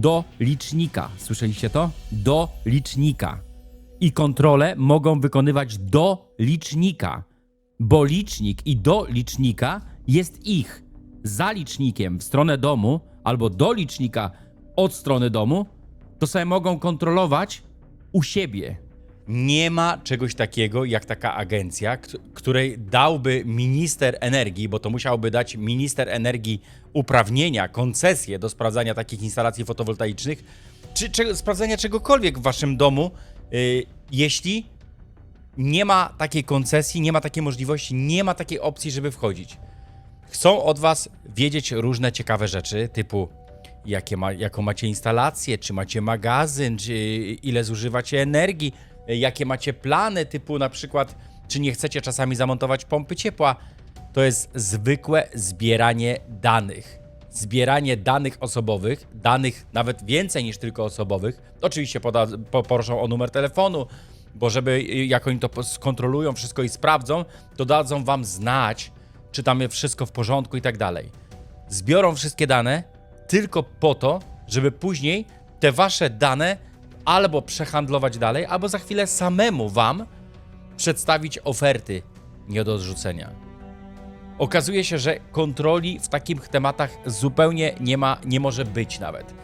do licznika. Słyszeliście to? Do licznika. I kontrole mogą wykonywać do licznika, bo licznik i do licznika jest ich. Za licznikiem w stronę domu albo do licznika od strony domu, to sobie mogą kontrolować u siebie. Nie ma czegoś takiego jak taka agencja, której dałby minister energii, bo to musiałby dać minister energii uprawnienia, koncesję do sprawdzania takich instalacji fotowoltaicznych, czy, czy sprawdzania czegokolwiek w waszym domu, y, jeśli nie ma takiej koncesji, nie ma takiej możliwości, nie ma takiej opcji, żeby wchodzić. Chcą od was wiedzieć różne ciekawe rzeczy, typu jakie ma, jaką macie instalację, czy macie magazyn, czy ile zużywacie energii, jakie macie plany, typu na przykład, czy nie chcecie czasami zamontować pompy ciepła. To jest zwykłe zbieranie danych. Zbieranie danych osobowych, danych nawet więcej niż tylko osobowych. Oczywiście poda, po, o numer telefonu, bo żeby jak oni to skontrolują wszystko i sprawdzą, to dadzą wam znać, czy tam jest wszystko w porządku i tak dalej. Zbiorą wszystkie dane tylko po to, żeby później te wasze dane albo przehandlować dalej, albo za chwilę samemu wam przedstawić oferty nie do odrzucenia. Okazuje się, że kontroli w takich tematach zupełnie nie ma, nie może być nawet.